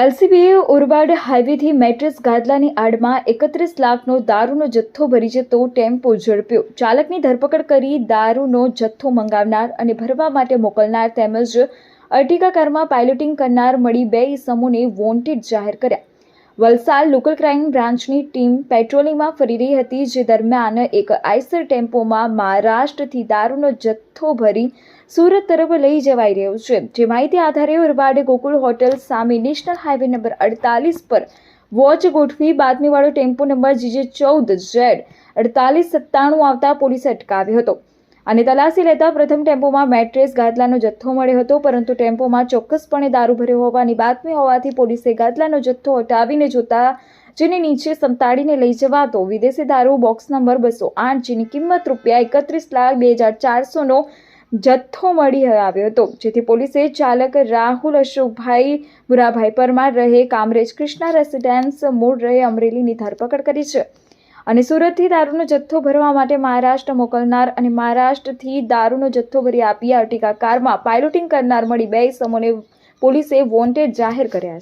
એલસીબીએ ઉરબાડ હાઈવેથી mattress ગાદલાની આડમાં એકત્રીસ લાખનો દારૂનો જથ્થો ભરી જતો ટેમ્પો ઝડપ્યો. ચાલકની ધરપકડ કરી દારૂનો જથ્થો મંગાવનાર અને ભરવા માટે મોકલનાર તેમજ અર્ટિગા કારમાં પાયલોટિંગ કરનાર મળી બે ઇસમોને વોન્ટેડ જાહેર કર્યા. વલસાડ લોકલ ક્રાઇમ બ્રાન્ચની ટીમ પેટ્રોલિંગમાં ફરી રહી હતી, જે દરમિયાન એક આઈસર ટેમ્પોમાં મહારાષ્ટ્રથી દારૂનો જથ્થો ભરી સુરત તરફ લઈ જવાઈ રહ્યો છે. જે માહિતી આધારે ઉરબાડ ગોકુળ હોટલ સામે નેશનલ હાઈવે નંબર અડતાલીસ પર વોચ ગોઠવી બાતમીવાળો ટેમ્પો નંબર જીજે ચૌદ ઝેડ અડતાલીસ સત્તાણું આવતા પોલીસે અટકાવ્યો હતો. અને તલાશી લેતા પ્રથમ ટેમ્પોમાં મેટ્રેસ ગાદલાનો જથ્થો મળ્યો હતો, પરંતુ ટેમ્પોમાં ચોક્કસપણે દારૂ ભર્યો હોવાની બાતમી હોવાથી પોલીસે ગાદલાનો જથ્થો હટાવીને જોતા જેને નીચે સંતાડીને લઈ જવાતો. વિદેશી દારૂ બોક્સ નંબર બસો આઠ જેની કિંમત રૂપિયા એકત્રીસ લાખ બે હજાર ચારસોનો જથ્થો મળી આવ્યો હતો, જેથી પોલીસે ચાલક રાહુલ અશોકભાઈ ભુરાભાઈ પરમાર રહે, કામરેજ કૃષ્ણા રેસિડેન્સ, મૂળ રહે, અમરેલીની ધરપકડ કરી છે. અને સુરતથી દારૂનો જથ્થો ભરવા માટે મહારાષ્ટ્ર મોકલનાર અને મહારાષ્ટ્રથી દારૂનો જથ્થો ભરી આપી આર્ટિકા કારમાં પાયલોટિંગ કરનાર મળી બે સમોને પોલીસે વોન્ટેડ જાહેર કર્યા છે.